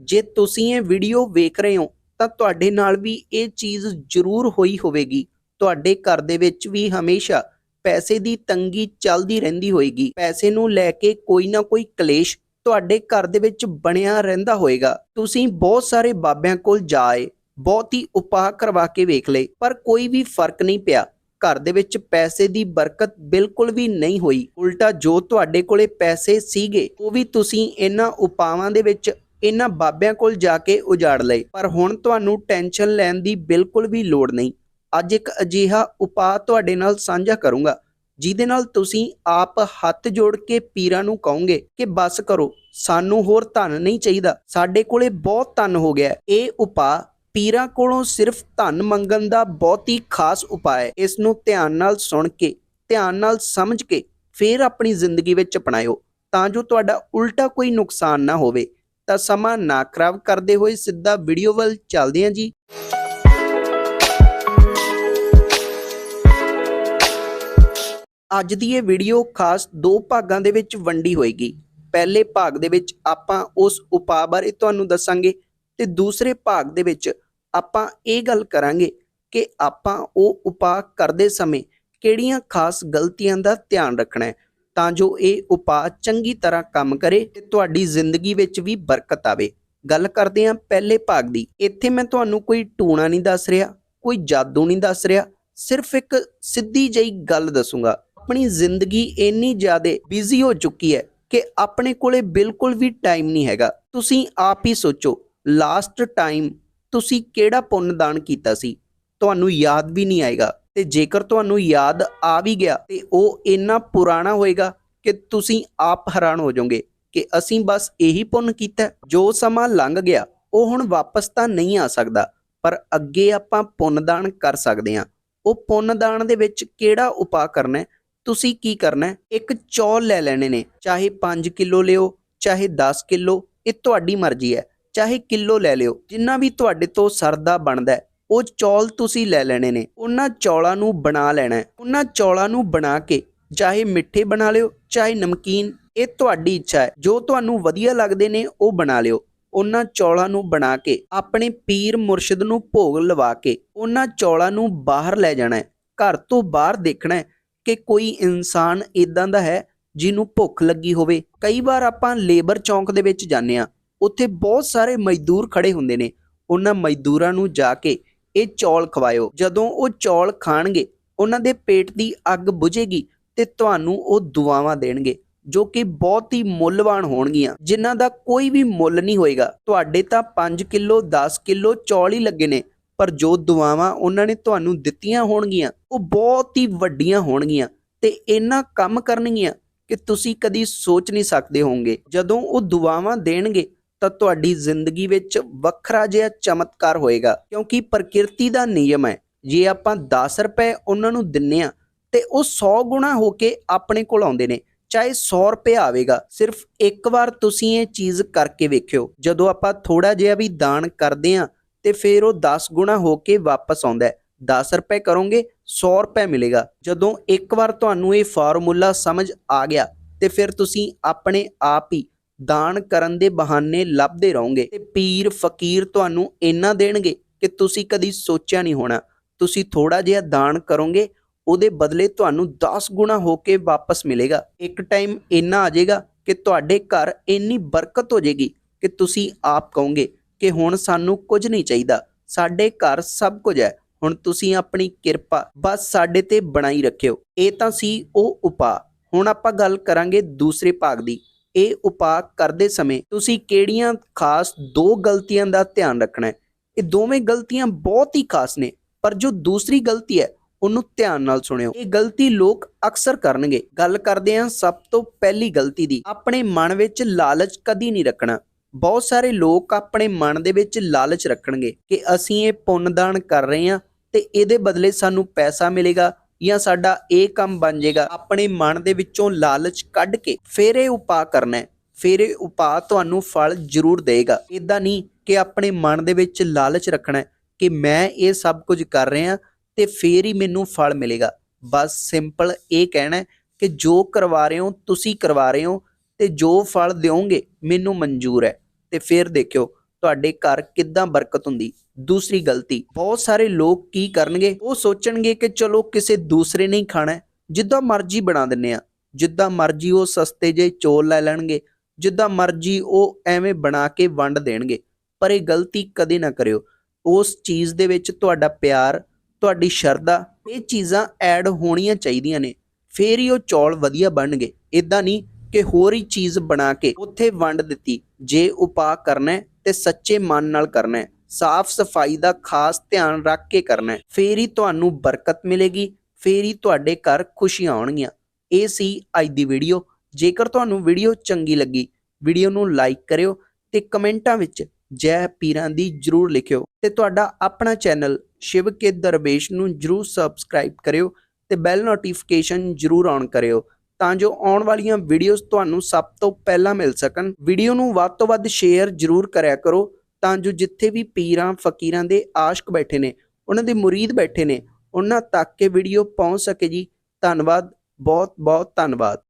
ਜੇ ਤੁਸੀਂ ਇਹ ਵੀਡੀਓ ਵੇਖ ਰਹੇ ਹੋ, ਤਾਂ ਤੁਹਾਡੇ ਨਾਲ ਵੀ ਇਹ ਚੀਜ਼ ਜ਼ਰੂਰ ਹੋਈ ਹੋਵੇਗੀ। ਤੁਹਾਡੇ ਘਰ ਦੇ ਵਿੱਚ ਵੀ ਹਮੇਸ਼ਾ ਪੈਸੇ ਦੀ ਤੰਗੀ ਚੱਲਦੀ ਰਹਿੰਦੀ ਹੋਏਗੀ। ਪੈਸੇ ਨੂੰ ਲੈ ਕੇ ਕੋਈ ਨਾ ਕੋਈ ਕਲੇਸ਼ ਤੁਹਾਡੇ ਘਰ ਦੇ ਵਿੱਚ ਬਣਿਆ ਰਹਿੰਦਾ ਹੋਏਗਾ। ਤੁਸੀਂ ਬਹੁਤ ਸਾਰੇ ਬਾਬਿਆਂ ਕੋਲ ਜਾਏ ਬਹੁਤ ਹੀ ਉਪਾਅ ਕਰਵਾ ਕੇ ਵੇਖ ਲਏ, ਪਰ ਕੋਈ ਵੀ ਫ਼ਰਕ ਨਹੀਂ ਪਿਆ। ਘਰ ਦੇ ਵਿੱਚ ਪੈਸੇ ਦੀ ਬਰਕਤ ਬਿਲਕੁਲ ਵੀ ਨਹੀਂ ਹੋਈ। ਉਲਟਾ ਜੋ ਤੁਹਾਡੇ ਕੋਲੇ ਪੈਸੇ ਸੀਗੇ, ਉਹ ਵੀ ਤੁਸੀਂ ਇਹਨਾਂ ਉਪਾਵਾਂ ਦੇ ਵਿੱਚ ਇਹਨਾਂ ਬਾਬਿਆਂ ਕੋਲ ਜਾ ਕੇ ਉਜਾੜ ਲਏ। ਪਰ ਹੁਣ ਤੁਹਾਨੂੰ ਟੈਨਸ਼ਨ ਲੈਣ ਦੀ ਬਿਲਕੁਲ ਵੀ ਲੋੜ ਨਹੀਂ। ਅੱਜ ਇੱਕ ਅਜੀਹਾ ਉਪਾਅ ਤੁਹਾਡੇ ਨਾਲ ਸਾਂਝਾ ਕਰੂੰਗਾ, ਜਿਹਦੇ ਨਾਲ ਤੁਸੀਂ ਆਪ ਹੱਥ ਜੋੜ ਕੇ ਪੀਰਾਂ ਨੂੰ ਕਹੋਗੇ ਕਿ ਬਸ ਕਰੋ, ਸਾਨੂੰ ਹੋਰ ਧਨ ਨਹੀਂ ਚਾਹੀਦਾ। ਸਾਡੇ ਕੋਲੇ ਬਹੁਤ ਧਨ ਹੋ ਗਿਆ ਇਹ ਉਪਾਅ ਪੀਰਾਂ ਕੋਲੋਂ ਸਿਰਫ ਧਨ ਮੰਗਣ ਦਾ ਬਹੁਤ ਹੀ ਖਾਸ ਉਪਾਅ ਹੈ। ਇਸ ਨੂੰ ਧਿਆਨ ਨਾਲ ਸੁਣ ਕੇ, ਧਿਆਨ ਨਾਲ ਸਮਝ ਕੇ, ਫਿਰ ਆਪਣੀ ਜ਼ਿੰਦਗੀ ਵਿੱਚ ਅਪਣਾਇਓ, ਤਾਂ ਜੋ ਤੁਹਾਡਾ ਉਲਟਾ ਕੋਈ ਨੁਕਸਾਨ ਨਾ ਹੋਵੇ। ਤਾਂ ਸਮਾਂ ਨਾ ਖਰਾਬ ਕਰਦੇ ਹੋਏ ਸਿੱਧਾ ਵੀਡੀਓ ਵੱਲ ਚੱਲਦੇ ਹਾਂ ਜੀ। ਅੱਜ ਦੀ ਇਹ ਵੀਡੀਓ ਖਾਸ ਦੋ ਭਾਗਾਂ ਦੇ ਵਿੱਚ ਵੰਡੀ ਹੋਏਗੀ। ਪਹਿਲੇ ਭਾਗ ਦੇ ਵਿੱਚ ਆਪਾਂ ਉਸ ਉਪਾਅ ਬਾਰੇ ਤੁਹਾਨੂੰ ਦੱਸਾਂਗੇ ਤੇ ਦੂਸਰੇ ਭਾਗ ਦੇ ਵਿੱਚ ਆਪਾਂ ਇਹ ਗੱਲ ਕਰਾਂਗੇ ਕਿ ਆਪਾਂ ਉਹ ਉਪਾਅ ਕਰਦੇ ਸਮੇਂ ਕਿਹੜੀਆਂ ਖਾਸ ਗਲਤੀਆਂ ਦਾ ਧਿਆਨ ਰੱਖਣਾ ਹੈ। ਤਾਂ ਜੋ ਇਹ ਉਪਾਅ ਚੰਗੀ ਤਰ੍ਹਾਂ ਕੰਮ ਕਰੇ ਤੇ ਤੁਹਾਡੀ ਜ਼ਿੰਦਗੀ ਵਿੱਚ ਵੀ ਬਰਕਤ ਆਵੇ। ਗੱਲ ਕਰਦੇ ਹਾਂ ਪਹਿਲੇ ਭਾਗ ਦੀ। ਇੱਥੇ ਮੈਂ ਤੁਹਾਨੂੰ ਕੋਈ ਟੂਣਾ ਨਹੀਂ ਦੱਸ ਰਿਹਾ, ਕੋਈ ਜਾਦੂ ਨਹੀਂ ਦੱਸ ਰਿਹਾ, ਸਿਰਫ ਇੱਕ ਸਿੱਧੀ ਜਿਹੀ ਗੱਲ ਦੱਸੂਗਾ। ਆਪਣੀ ਜ਼ਿੰਦਗੀ ਇੰਨੀ ਜ਼ਿਆਦਾ ਬਿਜ਼ੀ ਹੋ ਚੁੱਕੀ ਹੈ ਕਿ ਆਪਣੇ ਕੋਲੇ ਬਿਲਕੁਲ ਵੀ ਟਾਈਮ ਨਹੀਂ ਹੈਗਾ। ਤੁਸੀਂ ਆਪ ਹੀ ਸੋਚੋ ਲਾਸਟ ਟਾਈਮ ਤੁਸੀਂ ਕਿਹੜਾ ਪੁੰਨ ਦਾਨ ਕੀਤਾ ਸੀ? ਤੁਹਾਨੂੰ ਯਾਦ ਵੀ ਨਹੀਂ ਆਏਗਾ। ਤੇ ਜੇਕਰ ਤੁਹਾਨੂੰ ਯਾਦ ਆ ਵੀ ਗਿਆ ਤੇ ਉਹ ਇੰਨਾ ਪੁਰਾਣਾ ਹੋਏਗਾ ਕਿ ਤੁਸੀਂ ਆਪ ਹੈਰਾਨ ਹੋ ਜਾਓਗੇ ਕਿ ਅਸੀਂ ਬਸ ਇਹੀ ਪੁੰਨ ਕੀਤਾ ਜੋ ਸਮਾਂ ਲੰਘ ਗਿਆ, ਉਹ ਹੁਣ ਵਾਪਸ ਤਾਂ ਨਹੀਂ ਆ ਸਕਦਾ, ਪਰ ਅੱਗੇ ਆਪਾਂ ਪੁੰਨਦਾਨ ਕਰ ਸਕਦੇ ਹਾਂ। ਉਹ ਪੁੰਨਦਾਨ ਦੇ ਵਿੱਚ ਕਿਹੜਾ ਉਪਾਅ ਕਰਨਾ ਤੁਸੀਂ ਕੀ ਕਰਨਾ ਇੱਕ ਚੌਲ ਲੈ ਲੈਣੇ ਨੇ, ਚਾਹੇ 5 ਕਿਲੋ ਲਿਓ, ਚਾਹੇ 10 ਕਿਲੋ, ਇਹ ਤੁਹਾਡੀ ਮਰਜ਼ੀ ਹੈ। ਚਾਹੇ ਕਿਲੋ ਲੈ ਲਿਓ, ਜਿੰਨਾ ਵੀ ਤੁਹਾਡੇ ਤੋਂ ਸਰਦਾ ਬਣਦਾ ਉਹ ਚੌਲ ਤੁਸੀਂ ਲੈ ਲੈਣੇ ਨੇ। ਉਹਨਾਂ ਚੌਲਾਂ ਨੂੰ ਬਣਾ ਲੈਣਾ ਉਹਨਾਂ ਚੌਲਾਂ ਨੂੰ ਬਣਾ ਕੇ ਚਾਹੇ ਮਿੱਠੇ ਬਣਾ ਲਿਓ, ਚਾਹੇ ਨਮਕੀਨ, ਇਹ ਤੁਹਾਡੀ ਇੱਛਾ ਹੈ। ਜੋ ਤੁਹਾਨੂੰ ਵਧੀਆ ਲੱਗਦੇ ਨੇ, ਉਹ ਬਣਾ ਲਿਓ। ਉਹਨਾਂ ਚੌਲਾਂ ਨੂੰ ਬਣਾ ਕੇ, ਆਪਣੇ ਪੀਰ ਮੁਰਸ਼ਿਦ ਨੂੰ ਭੋਗ ਲਵਾ ਕੇ, ਉਹਨਾਂ ਚੌਲਾਂ ਨੂੰ ਬਾਹਰ ਲੈ ਜਾਣਾ ਹੈ। ਘਰ ਤੋਂ ਬਾਹਰ ਦੇਖਣਾ ਹੈ ਕਿ ਕੋਈ ਇਨਸਾਨ ਇਦਾਂ ਦਾ ਹੈ ਜਿਹਨੂੰ ਭੁੱਖ ਲੱਗੀ ਹੋਵੇ। ਕਈ ਵਾਰ ਆਪਾਂ ਲੇਬਰ ਚੌਂਕ ਦੇ ਵਿੱਚ ਜਾਂਦੇ ਆ ਉੱਥੇ ਬਹੁਤ ਸਾਰੇ ਮਜ਼ਦੂਰ ਖੜੇ ਹੁੰਦੇ ਨੇ। ਉਹਨਾਂ ਮਜ਼ਦੂਰਾਂ ਨੂੰ ਜਾ ਕੇ ਇਹ ਚੌਲ ਖਵਾਇਓ। ਜਦੋਂ ਉਹ ਚੌਲ ਖਾਣਗੇ, ਉਹਨਾਂ ਦੇ ਪੇਟ ਦੀ ਅੱਗ ਬੁਝੇਗੀ ਤੇ ਤੁਹਾਨੂੰ ਉਹ ਦੁਆਵਾਂ ਦੇਣਗੇ, ਜੋ ਕਿ ਬਹੁਤ ਹੀ ਮੁੱਲਵਾਨ ਹੋਣਗੀਆਂ, ਜਿਨ੍ਹਾਂ ਦਾ ਕੋਈ ਵੀ ਮੁੱਲ ਨਹੀਂ ਹੋਏਗਾ। ਤੁਹਾਡੇ ਤਾਂ 5 ਕਿਲੋ 10 ਕਿਲੋ ਚੌਲ ਹੀ ਲੱਗੇ ਨੇ, ਪਰ ਜੋ ਦੁਆਵਾਂ ਉਹਨਾਂ ਨੇ ਤੁਹਾਨੂੰ ਦਿੱਤੀਆਂ ਹੋਣਗੀਆਂ, ਉਹ ਬਹੁਤ ਹੀ ਵੱਡੀਆਂ ਹੋਣਗੀਆਂ ਤੇ ਇਹਨਾਂ ਕੰਮ ਕਰਨਗੀਆਂ ਕਿ ਤੁਸੀਂ ਕਦੀ ਸੋਚ ਨਹੀਂ ਸਕਦੇ ਹੋਵੋਗੇ। ਜਦੋਂ ਉਹ ਦੁਆਵਾਂ ਦੇਣਗੇ ਤਾਂ ਤੁਹਾਡੀ ਜ਼ਿੰਦਗੀ ਵਿੱਚ ਵੱਖਰਾ ਜਿਹਾ ਚਮਤਕਾਰ ਹੋਏਗਾ, ਕਿਉਂਕਿ ਪ੍ਰਕਿਰਤੀ ਦਾ ਨਿਯਮ ਹੈ। ਜੇ ਆਪਾਂ 10 ਰੁਪਏ ਉਹਨਾਂ ਨੂੰ ਦਿੰਨੇ ਆ, ਤੇ ਉਹ 100 ਗੁਣਾ ਹੋ ਕੇ ਆਪਣੇ ਕੋਲ ਆਉਂਦੇ ਨੇ, ਚਾਹੇ 100 ਰੁਪਏ ਆਵੇਗਾ, ਸਿਰਫ ਇੱਕ ਵਾਰ ਤੁਸੀਂ ਇਹ ਚੀਜ਼ ਕਰਕੇ ਵੇਖਿਓ, ਜਦੋਂ ਆਪਾਂ ਥੋੜਾ ਜਿਹਾ ਵੀ ਦਾਨ ਕਰਦੇ ਆ, ਤੇ ਫਿਰ ਉਹ 10 ਗੁਣਾ ਹੋ ਕੇ ਵਾਪਸ ਆਉਂਦਾ ਹੈ। 10 ਰੁਪਏ ਕਰੋਗੇ 100 ਰੁਪਏ ਮਿਲੇਗਾ। ਜਦੋਂ ਇੱਕ ਵਾਰ ਤੁਹਾਨੂੰ ਇਹ ਫਾਰਮੂਲਾ ਸਮਝ ਆ ਗਿਆ, ਤੇ ਫਿਰ ਤੁਸੀਂ ਆਪਣੇ ਆਪ ਹੀ ਦਾਨ ਕਰਨ ਦੇ ਬਹਾਨੇ ਲੱਭਦੇ ਰਹੋਗੇ ਤੇ ਪੀਰ, ਫਕੀਰ ਤੁਹਾਨੂੰ ਇੰਨਾ ਦੇਣਗੇ ਕਿ ਤੁਸੀਂ ਕਦੀ ਸੋਚਿਆ ਨਹੀਂ ਹੋਣਾ। ਤੁਸੀਂ ਥੋੜਾ ਜਿਹਾ ਦਾਨ ਕਰੋਗੇ, ਉਹਦੇ ਬਦਲੇ ਤੁਹਾਨੂੰ 10 ਗੁਣਾ ਹੋ ਕੇ ਵਾਪਸ ਮਿਲੇਗਾ। ਇੱਕ ਟਾਈਮ ਇੰਨਾ ਆ ਜਾਏਗਾ ਕਿ ਤੁਹਾਡੇ ਘਰ ਇੰਨੀ ਬਰਕਤ ਹੋ ਜਾਏਗੀ ਕਿ ਤੁਸੀਂ ਆਪ ਕਹੋਗੇ ਕਿ ਹੁਣ ਸਾਨੂੰ ਕੁਝ ਨਹੀਂ ਚਾਹੀਦਾ। ਸਾਡੇ ਘਰ ਸਭ ਕੁਝ ਹੈ। ਹੁਣ ਤੁਸੀਂ ਆਪਣੀ ਕਿਰਪਾ ਬਸ ਸਾਡੇ ਤੇ ਬਣਾਈ ਰੱਖਿਓ। ਇਹ ਤਾਂ ਸੀ ਉਹ ਉਪਾਅ। ਹੁਣ ਆਪਾਂ ਗੱਲ ਕਰਾਂਗੇ ਦੂਸਰੇ ਭਾਗ ਦੀ। ਇਹ ਉਪਾਅ ਕਰਦੇ ਸਮੇਂ ਤੁਸੀਂ ਕਿਹੜੀਆਂ ਖਾਸ ਦੋ ਗਲਤੀਆਂ ਦਾ ਧਿਆਨ ਰੱਖਣਾ ਹੈ? ਇਹ ਦੋਵੇਂ ਗਲਤੀਆਂ ਬਹੁਤ ਹੀ ਖਾਸ ਨੇ, ਪਰ ਜੋ ਦੂਸਰੀ ਗਲਤੀ ਹੈ, ਉਹਨੂੰ ਧਿਆਨ ਨਾਲ ਸੁਣਿਓ। ਇਹ ਗਲਤੀ ਲੋਕ ਅਕਸਰ ਕਰਨਗੇ। ਗੱਲ ਕਰਦੇ ਹਾਂ ਸਭ ਤੋਂ ਪਹਿਲੀ ਗਲਤੀ ਦੀ। ਆਪਣੇ ਮਨ ਵਿੱਚ ਲਾਲਚ ਕਦੀ ਨਹੀਂ ਰੱਖਣਾ। ਬਹੁਤ ਸਾਰੇ ਲੋਕ ਆਪਣੇ ਮਨ ਦੇ ਵਿੱਚ ਲਾਲਚ ਰੱਖਣਗੇ ਕਿ ਅਸੀਂ ਇਹ ਪੁੰਨ ਦਾਨ ਕਰ ਰਹੇ ਹਾਂ ਤੇ ਇਹਦੇ ਬਦਲੇ ਸਾਨੂੰ ਪੈਸਾ ਮਿਲੇਗਾ ਜਾਂ ਸਾਡਾ ਇਹ ਕੰਮ ਬਣ ਜਾਏਗਾ, ਆਪਣੇ ਮਨ ਦੇ ਵਿੱਚੋਂ ਲਾਲਚ ਕੱਢ ਕੇ ਫਿਰ ਇਹ ਉਪਾਅ ਕਰਨਾ ਫਿਰ ਇਹ ਉਪਾਅ ਤੁਹਾਨੂੰ ਫਲ ਜ਼ਰੂਰ ਦੇਗਾ ਇਦਾਂ ਨਹੀਂ ਕਿ ਆਪਣੇ ਮਨ ਦੇ ਵਿੱਚ ਲਾਲਚ ਰੱਖਣਾ ਕਿ ਮੈਂ ਇਹ ਸਭ ਕੁਝ ਕਰ ਰਿਹਾ ਤੇ ਫੇਰ ਹੀ ਮੈਨੂੰ ਫਲ ਮਿਲੇਗਾ। ਬਸ ਸਿੰਪਲ ਇਹ ਕਹਿਣਾ ਕਿ ਜੋ ਕਰਵਾ ਰਹੇ ਹੋ, ਤੁਸੀਂ ਕਰਵਾ ਰਹੇ ਹੋ ਤੇ ਜੋ ਫਲ ਦਿਓਗੇ, ਮੈਨੂੰ ਮਨਜ਼ੂਰ ਹੈ। ਤੇ ਫਿਰ ਦੇਖਿਓ ਤੁਹਾਡੇ ਘਰ ਕਿੱਦਾਂ ਬਰਕਤ ਹੁੰਦੀ? ਦੂਸਰੀ ਗਲਤੀ, ਬਹੁਤ ਸਾਰੇ ਲੋਕ ਕੀ ਕਰਨਗੇ? ਉਹ ਸੋਚਣਗੇ ਕਿ ਚਲੋ ਕਿਸੇ ਦੂਸਰੇ ਨੇ ਖਾਣਾ ਜਿੱਦਾਂ ਮਰਜ਼ੀ ਬਣਾ ਦਿੰਨੇ ਆ। ਜਿੱਦਾਂ ਮਰਜ਼ੀ ਉਹ ਸਸਤੇ ਜਿਹੇ ਚੋਲ ਲੈ ਲੈਣਗੇ। ਜਿੱਦਾਂ ਮਰਜ਼ੀ ਉਹ ਐਵੇਂ ਬਣਾ ਕੇ ਵੰਡ ਦੇਣਗੇ। ਪਰ ਇਹ ਗਲਤੀ ਕਦੇ ਨਾ ਕਰਿਓ। ਉਸ ਚੀਜ਼ ਦੇ ਵਿੱਚ ਤੁਹਾਡਾ ਪਿਆਰ, ਤੁਹਾਡੀ ਸ਼ਰਧਾ, ਇਹ ਚੀਜ਼ਾਂ ਐਡ ਹੋਣੀਆਂ ਚਾਹੀਦੀਆਂ ਨੇ। ਫੇਰ ਹੀ ਉਹ ਚੌਲ ਵਧੀਆ ਬਣਨਗੇ। ਇਦਾਂ ਨਹੀਂ ਕਿ ਹੋਰ ਹੀ ਚੀਜ਼ ਬਣਾ ਕੇ ਉੱਥੇ ਵੰਡ ਦਿੱਤੀ। ਜੇ ਉਪਾਅ ਕਰਨਾ ਤੇ ਸੱਚੇ ਮਨ ਨਾਲ ਕਰਨਾ ਹੈ। ਸਾਫ਼ ਸਫ਼ਾਈ ਦਾ ਖਾਸ ਧਿਆਨ ਰੱਖ ਕੇ ਕਰਨਾ ਹੈ। ਫੇਰ ਹੀ ਤੁਹਾਨੂੰ ਬਰਕਤ ਮਿਲੇਗੀ, ਫੇਰ ਹੀ ਤੁਹਾਡੇ ਘਰ ਖੁਸ਼ੀਆਂ ਆਉਣਗੀਆਂ। ਇਹ ਸੀ ਅੱਜ ਦੀ ਵੀਡੀਓ। ਜੇਕਰ ਤੁਹਾਨੂੰ ਵੀਡੀਓ ਚੰਗੀ ਲੱਗੀ, ਵੀਡੀਓ ਨੂੰ ਲਾਈਕ ਕਰਿਓ ਤੇ ਕਮੈਂਟਾਂ ਵਿੱਚ ਜੈ ਪੀਰਾਂ ਦੀ ਜਰੂਰ ਲਿਖਿਓ। ਤੇ ਤੁਹਾਡਾ ਆਪਣਾ ਚੈਨਲ ਸ਼ਿਵ ਕੇ ਦਰਵੇਸ਼ ਨੂੰ ਜਰੂਰ ਸਬਸਕ੍ਰਾਈਬ ਕਰਿਓ ਤੇ ਬੈਲ ਨੋਟੀਫਿਕੇਸ਼ਨ ਜਰੂਰ ਆਨ ਕਰਿਓ। ਤਾਂ ਜੋ ਆਉਣ ਵਾਲੀਆਂ ਵੀਡੀਓਜ਼ ਤੁਹਾਨੂੰ ਸਭ ਤੋਂ ਪਹਿਲਾਂ ਮਿਲ ਸਕਣ। ਵੀਡੀਓ ਨੂੰ ਵੱਧ ਤੋਂ ਵੱਧ ਸ਼ੇਅਰ ਜਰੂਰ ਕਰਿਆ ਕਰੋ, ਤਾਂ ਜੋ ਜਿੱਥੇ ਵੀ ਪੀਰਾਂ, ਫਕੀਰਾਂ ਦੇ ਆਸ਼ਕ ਬੈਠੇ ਨੇ, ਉਹਨਾਂ ਦੇ ਮੁਰੀਦ ਬੈਠੇ ਨੇ, ਉਹਨਾਂ ਤੱਕ ਇਹ ਵੀਡੀਓ ਪਹੁੰਚ ਸਕੇ ਜੀ। ਧੰਨਵਾਦ ਬਹੁਤ ਬਹੁਤ ਧੰਨਵਾਦ।